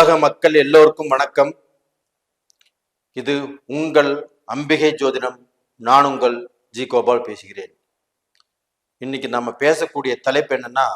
உலக மக்கள் எல்லோருக்கும் வணக்கம். இது உங்கள் அம்பிகை ஜோதிடம் நான் உங்கள் ஜி கோபால் பேசுகிறேன். இன்னைக்கு நம்ம பேசக்கூடிய தலைப்பு என்னன்னா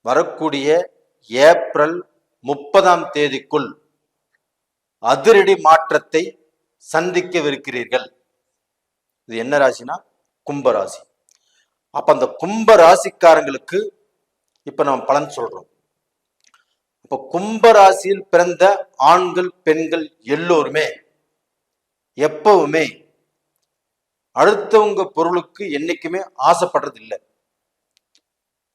வரக்கூடிய ஏப்ரல் முப்பதாம் தேதிக்குள் அதிரடி மாற்றத்தை சந்திக்கவிருக்கிறீர்கள். இது என்ன ராசினா? கும்பராசி. அப்ப அந்த கும்ப ராசிக்காரங்களுக்கு இப்ப நம்ம பலன் சொல்றோம். இப்ப கும்பராசியில் பிறந்த ஆண்கள் பெண்கள் எல்லோருமே எப்பவுமே அடுத்தவங்க பொருளுக்கு என்னைக்குமே ஆசைப்படுறது இல்லை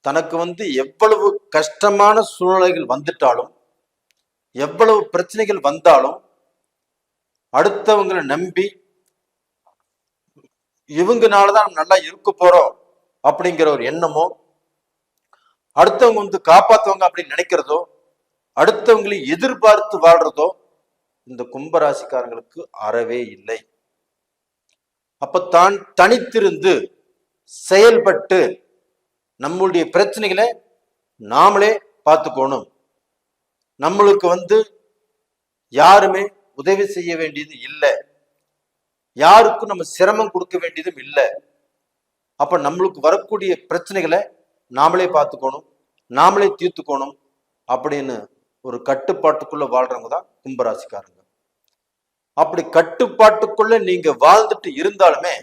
தனக்கு வந்து எவ்வளவு கஷ்டமான சூழ்நிலைகள் வந்துட்டாலும் எவ்வளவு பிரச்சனைகள் வந்தாலும் அடுத்தவங்களை நம்பி இவங்கனாலதான் நம்ம நல்லா இருக்க போறோம் அப்படிங்கிற ஒரு எண்ணமோ அடுத்தவங்க வந்து காப்பாத்துவாங்க அப்படின்னு நினைக்கிறதோ அடுத்தவங்களை எதிர்பார்த்து வாழ்றதோ இந்த கும்பராசிக்காரங்களுக்கு அறவே இல்லை. அப்ப தான் தனித்திருந்து செயல்பட்டு நம்மளுடைய பிரச்சனைகளை நாமளே பார்த்துக்கணும் நம்மளுக்கு வந்து யாருமே உதவி செய்ய வேண்டியது இல்லை. யாருக்கும் நம்ம சிரமம் கொடுக்க வேண்டியதும் இல்லை. அப்ப நம்மளுக்கு வரக்கூடிய பிரச்சனைகளை நாமளே பார்த்துக்கணும். நாமளே தீர்த்துக்கணும் அப்படின்னு ஒரு கட்டுப்பாட்டுக்குள்ள வாழ்றவங்க தான் கும்பராசிக்காரங்க. அப்படி கட்டுப்பாட்டுக்குள்ள நீங்க வாழ்ந்துட்டு இருந்தாலுமே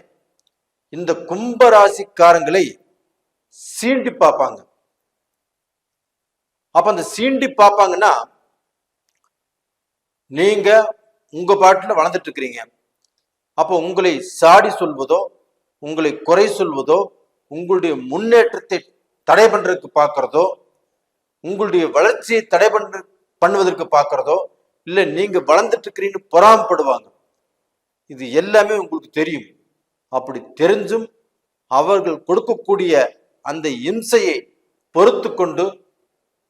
இந்த கும்பராசிக்காரங்களை சீண்டி பார்ப்பாங்க. அப்ப அந்த சீண்டி பார்ப்பாங்கன்னா நீங்க உங்க பாட்டுல வளர்ந்துட்டு இருக்கிறீங்க. அப்போ உங்களை சாடி சொல்வதோ உங்களை குறை சொல்வதோ உங்களுடைய முன்னேற்றத்தை தடை பண்றதுக்கு பார்க்கறதோ உங்களுடைய வளர்ச்சியை தடை பண்ண பண்ணுவதற்கு பார்க்கறதோ இல்லை நீங்க வளர்ந்துட்டு இருக்கிறீன்னு பொறாமப்படுவாங்க. இது எல்லாமே உங்களுக்கு தெரியும். அப்படி தெரிஞ்சும் அவர்கள் கொடுக்கக்கூடிய அந்த இம்சையை பொறுத்து கொண்டு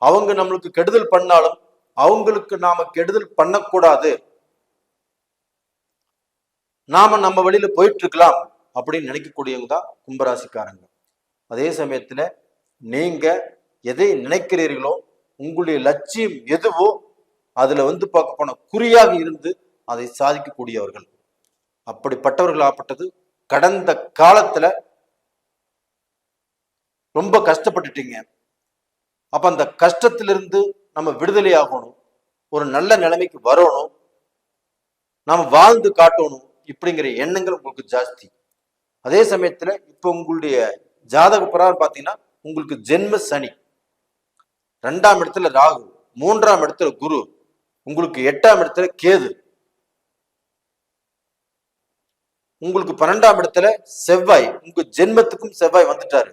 அவங்க நம்மளுக்கு கெடுதல் பண்ணாலும் அவங்களுக்கு நாம கெடுதல் பண்ணக்கூடாது. நாம நம்ம வழியில போயிட்டு இருக்கலாம் அப்படின்னு நினைக்கக்கூடியவங்க தான் கும்பராசிக்காரங்க. அதே சமயத்துல நீங்க எதை நினைக்கிறீர்களோ உங்களுடைய லட்சியம் எதுவோ அதுல வந்து பார்க்க போன குறியாக இருந்து அதை சாதிக்கக்கூடியவர்கள். அப்படிப்பட்டவர்கள் ஆப்பட்டது கடந்த காலத்துல ரொம்ப கஷ்டப்பட்டுட்டீங்க. அப்ப அந்த கஷ்டத்திலிருந்து நம்ம விடுதலை ஆகணும். ஒரு நல்ல நிலைமைக்கு வரணும். நாம் வாழ்ந்து காட்டணும் இப்படிங்கிற எண்ணங்கள் உங்களுக்கு ஜாஸ்தி. அதே சமயத்துல இப்ப உங்களுடைய ஜாதக பிரகாரம் பார்த்தீங்கன்னா உங்களுக்கு ஜென்ம சனி. ரெண்டாம் இடத்துல ராகு மூன்றாம் இடத்துல குரு உங்களுக்கு எட்டாம் இடத்துல கேது. உங்களுக்கு பன்னெண்டாம் இடத்துல செவ்வாய் உங்க ஜென்மத்துக்கும் செவ்வாய் வந்துட்டாரு.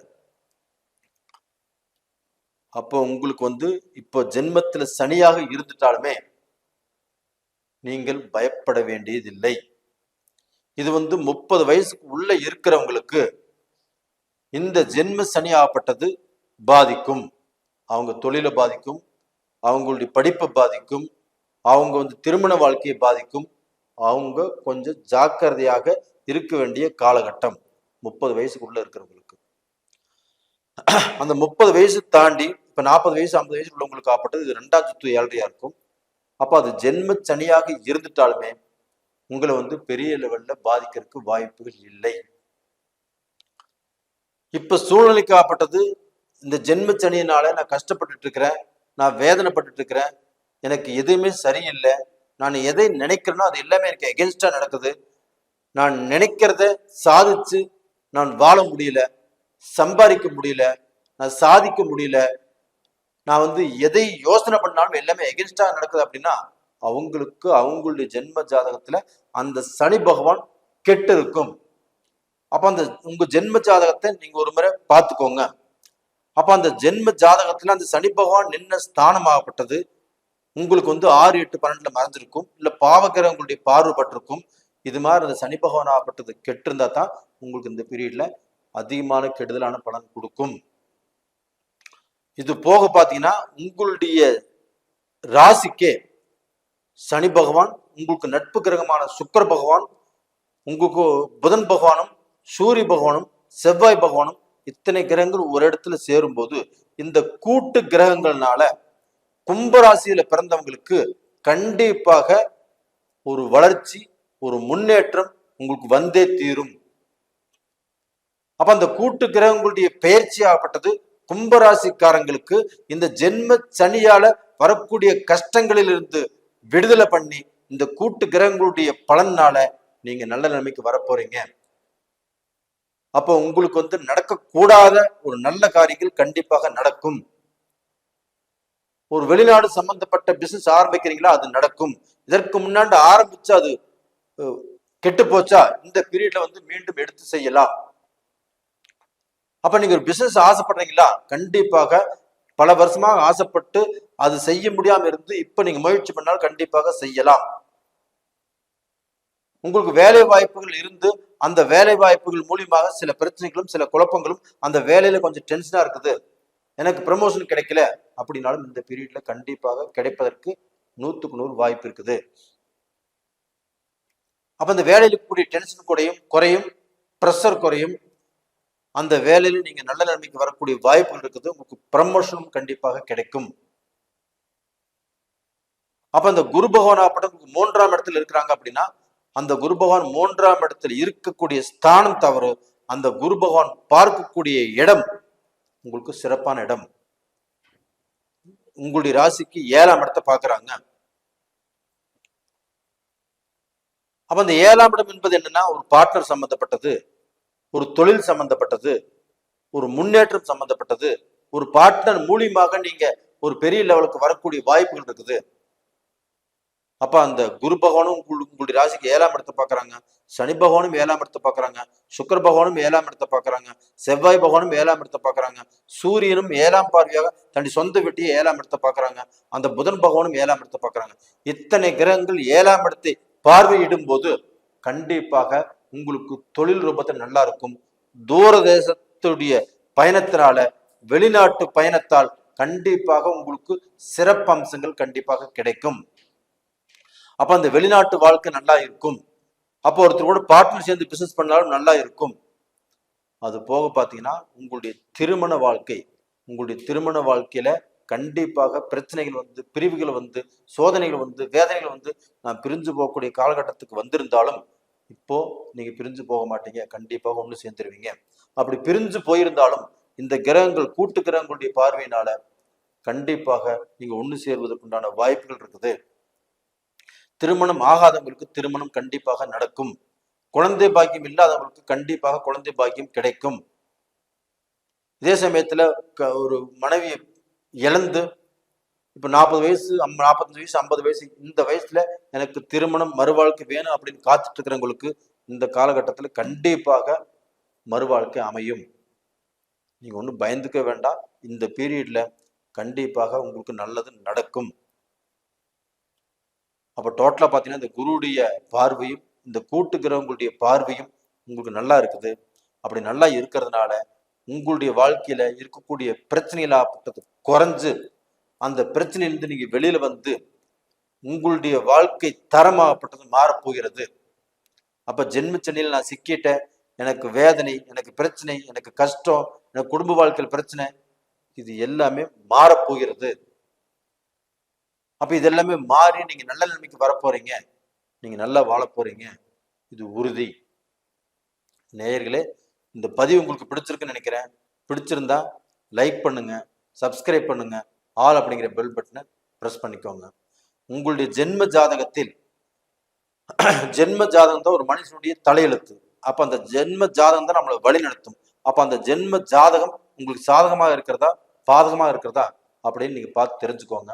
அப்போ உங்களுக்கு வந்து இப்போ ஜென்மத்துல சனியாக இருந்துட்டாலுமே நீங்கள் பயப்பட வேண்டியதில்லை. இது வந்து முப்பது வயசுக்கு உள்ள இருக்கிறவங்களுக்கு இந்த ஜென்ம சனி ஆப்பட்டது பாதிக்கும். அவங்க தொழிலை பாதிக்கும் அவங்களுடைய படிப்பை பாதிக்கும் அவங்க வந்து திருமண வாழ்க்கையை பாதிக்கும் அவங்க கொஞ்சம் ஜாக்கிரதையாக இருக்க வேண்டிய காலகட்டம். முப்பது வயசுக்குள்ள இருக்கிறவங்களுக்கு. அந்த முப்பது வயசு தாண்டி இப்ப நாற்பது வயசு ஐம்பது வயசு உள்ளவங்களுக்கு ஆப்பட்டது இது ரெண்டாம் சுத்து ஏழரையா இருக்கும். அப்ப அது ஜென்ம சனியாக இருந்துட்டாலுமே உங்களை வந்து பெரிய லெவல்ல பாதிக்கிறதுக்கு வாய்ப்புகள் இல்லை. இப்ப சூழ்நிலைக்கு ஆப்பட்டது இந்த ஜென்மச்சனியினால நான் கஷ்டப்பட்டுட்டு இருக்கிறேன் நான் வேதனைப்பட்டுட்டு இருக்கிறேன் எனக்கு எதுவுமே சரியில்லை. நான் எதை நினைக்கிறேனோ அது எல்லாமே எனக்கு எகென்ஸ்டா நடக்குது. நான் நினைக்கிறத சாதிச்சு நான் வாழ முடியல சம்பாதிக்க முடியல நான் சாதிக்க முடியல. நான் வந்து எதை யோசனை பண்ணாலும் எல்லாமே எகென்ஸ்டா நடக்குது அப்படின்னா அவங்களுக்கு அவங்களுடைய ஜென்ம ஜாதகத்துல அந்த சனி பகவான் கெட்டு இருக்கும் அப்ப அந்த உங்க ஜென்ம ஜாதகத்தை நீங்க ஒரு முறை பார்த்துக்கோங்க. அப்ப அந்த ஜென்ம ஜாதகத்துல அந்த சனி பகவான் நின்ன ஸ்தானமாகப்பட்டது. உங்களுக்கு வந்து ஆறு எட்டு பன்னெண்டுல மறைஞ்சிருக்கும். இல்ல பாவகிரகம் உங்களுடைய பார்வைப்பட்டிருக்கும். இது மாதிரி அந்த சனி பகவான் ஆகப்பட்டது கெட்டு இருந்தா தான் உங்களுக்கு இந்த பீரியட்ல அதிகமான கெடுதலான பலன் கொடுக்கும். இது போக பாத்தீங்கன்னா உங்களுடைய ராசிக்கே சனி பகவான் உங்களுக்கு நட்பு கிரகமான சுக்கர பகவான் உங்களுக்கு புதன் பகவானும் சூரிய பகவானும் செவ்வாய் பகவானும் இத்தனை கிரகங்கள் ஒரு இடத்துல சேரும்போது இந்த கூட்டு கிரகங்கள்னால கும்பராசியில பிறந்தவங்களுக்கு கண்டிப்பாக ஒரு வளர்ச்சி ஒரு முன்னேற்றம் உங்களுக்கு வந்தே தீரும். அப்ப அந்த கூட்டு கிரகங்களுடைய பெயர்ச்சி ஆகப்பட்டது கும்பராசிக்காரங்களுக்கு இந்த ஜென்ம சனியால வரக்கூடிய கஷ்டங்களில் இருந்து விடுதலை பண்ணி இந்த கூட்டு கிரகங்களுடைய பலனால நீங்க நல்ல நிலைமைக்கு வரப்போறீங்க. அப்போ உங்களுக்கு வந்து நடக்கக்கூடாத ஒரு நல்ல காரியங்கள் கண்டிப்பாக நடக்கும். ஒரு வெளிநாடு சம்பந்தப்பட்ட பிசினஸ் ஆரம்பிக்கிறீங்களா அது நடக்கும். இதற்கு முன்னாடி ஆரம்பிச்சு அது கெட்டு போச்சா இந்த பீரியட்ல வந்து மீண்டும் எடுத்து செய்யலாம். அப்ப நீங்க ஒரு பிசினஸ் ஆசைப்படுறீங்களா? கண்டிப்பாக பல வருஷமாக ஆசைப்பட்டு அது செய்ய முடியாம இருந்து இப்ப நீங்க முயற்சி பண்ணால் கண்டிப்பாக செய்யலாம். உங்களுக்கு வேலை வாய்ப்புகள் இருந்து அந்த வேலை வாய்ப்புகள் மூலியமாக சில பிரச்சனைகளும் சில குழப்பங்களும் அந்த வேலையில கொஞ்சம் டென்ஷனா இருக்குது. எனக்கு ப்ரமோஷன் கிடைக்கல அப்படின்னாலும் இந்த பீரியட்ல கண்டிப்பாக கிடைப்பதற்கு நூத்துக்கு நூறு வாய்ப்பு இருக்குது. அப்ப அந்த வேலையில கூடிய டென்ஷன் குறையும் குறையும் ப்ரெஷர் குறையும் அந்த வேலையில நீங்க நல்ல நிலைமைக்கு வரக்கூடிய வாய்ப்புகள் இருக்குது. உங்களுக்கு ப்ரமோஷனும் கண்டிப்பாக கிடைக்கும். அப்ப அந்த குரு பகவான் ஆப்பட்டம் மூன்றாம் இடத்துல இருக்கிறாங்க அப்படின்னா அந்த குரு பகவான் மூன்றாம் இடத்தில் இருக்கக்கூடிய ஸ்தானம் தவறு அந்த குரு பகவான் பார்க்கக்கூடிய இடம் உங்களுக்கு சிறப்பான இடம். உங்களுடைய ராசிக்கு ஏழாம் இடத்தை பார்க்குறாங்க. அப்ப அந்த ஏழாம் இடம் என்பது என்னன்னா ஒரு பார்ட்னர் சம்பந்தப்பட்டது ஒரு தொழில் சம்பந்தப்பட்டது ஒரு முன்னேற்றம் சம்பந்தப்பட்டது ஒரு பார்ட்னர் மூலியமாக நீங்க ஒரு பெரிய லெவலுக்கு வரக்கூடிய வாய்ப்புகள் இருக்குது. அப்ப அந்த குரு பகவானும் உங்களுடைய ராசிக்கு ஏழாம் இடத்தை பாக்குறாங்க சனி பகவானும் ஏழாம் இடத்தை பாக்குறாங்க சுக்கர பகவானும் ஏழாம் இடத்தை பாக்குறாங்க செவ்வாய் பகவானும் ஏழாம் இடத்தை பாக்குறாங்க சூரியனும் ஏழாம் பார்வையாக தன்னுடைய சொந்த வீட்டையே ஏழாம் இடத்தை பாக்குறாங்க அந்த புதன் பகவானும் ஏழாம் இடத்தை பாக்குறாங்க இத்தனை கிரகங்கள் ஏழாம் இடத்தை பார்வையிடும் போது கண்டிப்பாக உங்களுக்கு தொழில் ரூபத்தில் நல்லா இருக்கும். தூர தேசத்துடைய பயணத்தினால வெளிநாட்டு பயணத்தால் கண்டிப்பாக உங்களுக்கு சிறப்பம்சங்கள் கண்டிப்பாக கிடைக்கும். அப்ப அந்த வெளிநாட்டு வாழ்க்கை நல்லா இருக்கும். அப்போ ஒருத்தர் கூட பார்ட்னர் சேர்ந்து பிசினஸ் பண்ணாலும் நல்லா இருக்கும். அது போக பார்த்தீங்கன்னா உங்களுடைய திருமண வாழ்க்கை உங்களுடைய திருமண வாழ்க்கையில கண்டிப்பாக பிரச்சனைகள் வந்து பிரிவுகள் வந்து சோதனைகள் வந்து வேதனைகள் வந்து நான் பிரிஞ்சு போகக்கூடிய காலகட்டத்துக்கு வந்திருந்தாலும் இப்போ நீங்க பிரிஞ்சு போக மாட்டீங்க. கண்டிப்பாக ஒன்று சேர்ந்துருவீங்க. அப்படி பிரிஞ்சு போயிருந்தாலும் இந்த கிரகங்கள் கூட்டு கிரகங்களுடைய பார்வையினால கண்டிப்பாக நீங்க ஒன்று சேர்வதற்குண்டான வாய்ப்புகள் இருக்குது. திருமணம் ஆகாதவங்களுக்கு திருமணம் கண்டிப்பாக நடக்கும். குழந்தை பாக்கியம் இல்லாதவங்களுக்கு கண்டிப்பாக குழந்தை பாக்கியம் கிடைக்கும். இதே சமயத்துல க- ஒரு மனைவியை இழந்து இப்ப நாற்பது வயசு நாற்பத்தஞ்சு வயசு ஐம்பது வயசு இந்த வயசுல எனக்கு திருமணம் மறுவாழ்க்கை வேணும் அப்படின்னு காத்துட்டு இருக்கிறவங்களுக்கு இந்த காலகட்டத்தில் கண்டிப்பாக மறுவாழ்க்கை அமையும். நீங்க ஒன்றும் பயந்துக்க வேண்டாம். இந்த பீரியட்ல கண்டிப்பாக உங்களுக்கு நல்லது நடக்கும். அப்போ டோட்டலாக பார்த்தீங்கன்னா இந்த குருடைய பார்வையும் இந்த கூட்டு கிரகங்களுடைய பார்வையும் உங்களுக்கு நல்லா இருக்குது. அப்படி நல்லா இருக்கிறதுனால உங்களுடைய வாழ்க்கையில இருக்கக்கூடிய பிரச்சனைகள் ஆப்பட்டது குறைஞ்சு அந்த பிரச்சனையிலிருந்து நீங்க வெளியில வந்து உங்களுடைய வாழ்க்கை தரமாகப்பட்டது மாறப்போகிறது. அப்ப சென்னையில் நான் சிக்கிட்டேன். எனக்கு வேதனை எனக்கு பிரச்சனை எனக்கு கஷ்டம் எனக்கு குடும்ப வாழ்க்கையில் பிரச்சனை இது எல்லாமே மாறப்போகிறது. அப்ப இதெல்லாமே மாறி நீங்க நல்ல நிலைமைக்கு வரப்போறீங்க. நீங்க நல்லா வாழப் போறீங்க. இது உறுதி. நேயர்களே இந்த பதிவு உங்களுக்கு பிடிச்சிருக்குன்னு நினைக்கிறேன். பிடிச்சிருந்தா லைக் பண்ணுங்க சப்ஸ்கிரைப் பண்ணுங்க ஆல் அப்படிங்கிற பெல் பட்டனை ப்ரெஸ் பண்ணிக்கோங்க. உங்களுடைய ஜென்ம ஜாதகத்தில் ஜென்ம ஜாதகம் தான் ஒரு மனுஷனுடைய தலையெழுத்து. அப்ப அந்த ஜென்ம ஜாதகம் தான் நம்மளை வழி நடத்தும் அப்ப அந்த ஜென்ம ஜாதகம் உங்களுக்கு சாதகமாக இருக்கிறதா பாதகமாக இருக்கிறதா அப்படின்னு நீங்க பார்த்து தெரிஞ்சுக்கோங்க.